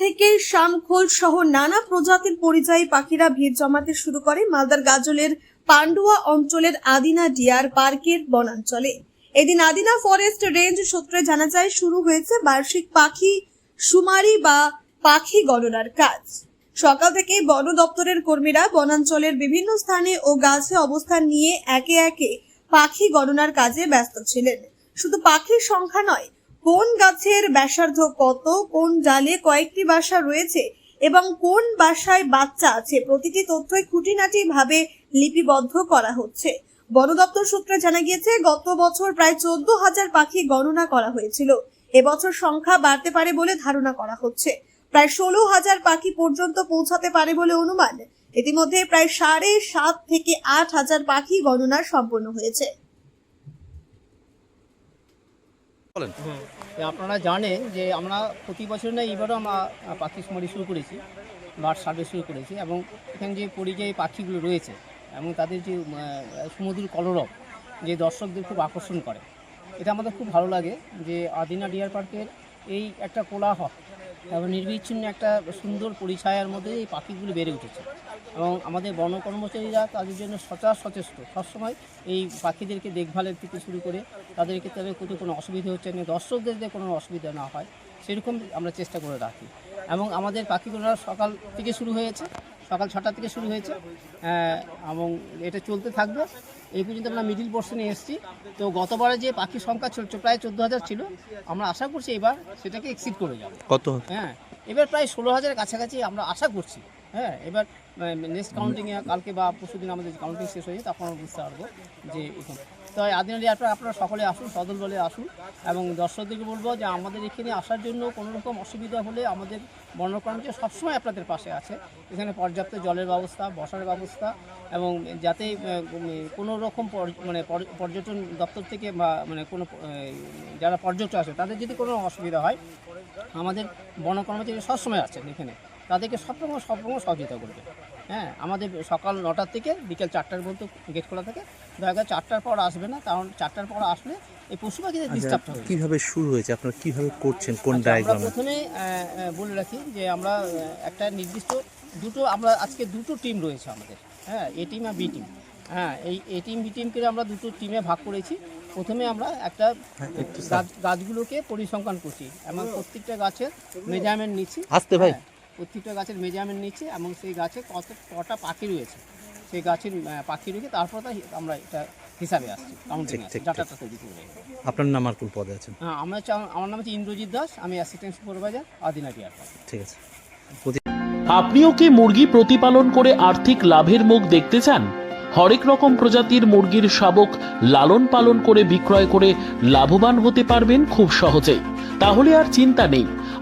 থেকে শামখোল সহ নানা প্রজাতির পরিযায়ী পাখিরা ভিড় জমাতে শুরু করে মালদার গাজলের পান্ডুয়া অঞ্চলের আদিনা ডিয়ার পার্কের বনাঞ্চলে। এদিন আদিনা ফরেস্ট রেঞ্জ সূত্রে জানা যায়, শুরু হয়েছে বার্ষিক পাখি শুমারি বা পাখি গণনার কাজ। সকাল থেকেই বন দপ্তরের কর্মীরা বনাঞ্চলের বিভিন্ন স্থানে ও গাছে অবস্থান নিয়ে একে একে পাখি গণনার কাজে ব্যস্ত ছিলেন। শুধু পাখির সংখ্যা নয় কোন গাছের ব্যাসার্ধ কত, কোন ডালে কয়েকটি বাসা রয়েছে এবং কোন বাসায় বাচ্চা আছে, প্রতিটি তথ্যই খুঁটিনাটি ভাবে লিপিবদ্ধ করা হচ্ছে। বন দপ্তর সূত্রে জানা গিয়েছে, গত বছর প্রায় চোদ্দ হাজার পাখি গণনা করা হয়েছিল। এবছর সংখ্যা বাড়তে পারে বলে ধারণা করা হচ্ছে। প্রায় ষোলো হাজার পাখি পর্যন্ত পৌঁছাতে পারে বলে অনুমান। ইতিমধ্যে প্রায় সাড়ে সাত থেকে আট হাজার পাখি গণনা সম্পন্ন হয়েছে। বলেন। আপনারা জানেন যে আমরা প্রতি বছর না এবারও আমরা পাখি সমাধি শুরু করেছি, বার্ড সার্ভে শুরু করেছি এবং এখানে যে পরিযায়ী পাখিগুলো রয়েছে এবং তাদের যে সমুদ্র কলরব যে দর্শকদের খুব আকর্ষণ করে। এটা আমাদের খুব ভালো লাগে যে আদিনা ডিয়ার পার্কের এই একটা কোলাহল এবং নির্বিচ্ছিন্ন একটা সুন্দর পরিছায়ার মধ্যে এই পাখিগুলো বেড়ে উঠেছে। এবং আমাদের বন কর্মচারীরা তাদের জন্য সচা সচেষ্ট সবসময় এই পাখিদেরকে দেখভালের থেকে শুরু করে তাদেরকে তাদের কোথাও কোনো অসুবিধা হচ্ছে না, দর্শকদের কোনো অসুবিধা না হয়, সেরকম আমরা চেষ্টা করে রাখি। এবং আমাদের পাখিগুলো সকাল থেকে শুরু হয়েছে, সকাল ছটা থেকে শুরু হয়েছে এবং এটা চলতে থাকবে। এই পর্যন্ত আমরা মিডিল পোর্শনে এসেছি। তো গতবারে যে পাখির সংখ্যা চলছে প্রায় চোদ্দ হাজার ছিল আমরা আশা করছি এবার সেটাকে এক্সিড করে যাবে। কত? হ্যাঁ এবার প্রায় ষোলো হাজারের কাছাকাছি আমরা আশা করছি। হ্যাঁ এবার নেক্সট কাউন্টিংয়ে কালকে বা পরশু দিন আমাদের কাউন্টিং শেষ হয়ে যায় তখন আমরা বুঝতে পারব যে এখানে। তো আদিনালি আপনারা আপনারা সকলে আসুন, সদল বলে আসুন, এবং দর্শকদেরকে বলব যে আমাদের এখানে আসার জন্য কোনো রকম অসুবিধা হলে আমাদের বর্ণকর্মী সবসময় আপনাদের পাশে আছে। এখানে পর্যাপ্ত জলের ব্যবস্থা, বসার ব্যবস্থা, এবং যাতে কোনো রকম মানে পর্যটন দপ্তর থেকে বা মানে কোনো যারা পর্যটক আসে তাদের যদি কোনো অসুবিধা হয়, আমাদের বন সবসময় আছেন এখানে। তাদেরকে সবসময় সবসময় সহযোগিতা করবে। হ্যাঁ আমাদের সকাল নটার থেকে বিকেল চারটার পর্যন্ত গেট খোলা থাকে। দয়া করে চারটার পর আসবে না কারণ চারটার পর আসলে এই পশু পাখিদের ডিস্টার্ব হবে আচ্ছা, কীভাবে শুরু হয়েছে? আপনারা কীভাবে করছেন? কোন আচ্ছা, আমরা প্রথমে বলে রাখি যে আমরা একটা নির্দিষ্ট দুটো আমরা আজকে দুটো টিম রয়েছে আমাদের। হ্যাঁ এ টিম আর বি টিম হ্যাঁ এই এ টিম বি টিমকে আমরা দুটো টিমে ভাগ করেছি। প্রথমে আমরা একটা গাছ গাছগুলোকে পরিসংখ্যান করছি। এবং প্রত্যেকটা গাছের মেজারমেন্ট নিচ্ছি। আসতে ভাই। হ্যাঁ, প্রত্যেকটা গাছের মেজারমেন্ট নিচ্ছে এবং সেই গাছে কত কটা পাখি রয়েছে সেই গাছের পাখি রয়েছে তারপর তা আমরা এটা হিসাবে আসছি কাউন্টিং ডাটাটা তৈরি করে। আপনার নাম আর কোন পদে আছেন? হ্যাঁ আমরা আমার নাম হচ্ছে ইন্দ্রজিৎ দাস আমি অ্যাসিস্ট্যান্ট সুপারভাইজার আদিনা ঠিক আছে। আপনিও কি মুরগি প্রতিপালন করে আর্থিক লাভের মুখ দেখতে চান? হরেক রকম প্রজাতির মুরগির শাবক লালন পালন করে বিক্রয় করে লাভবান হতে পারবেন খুব সহজেই। তাহলে আর চিন্তা নেই।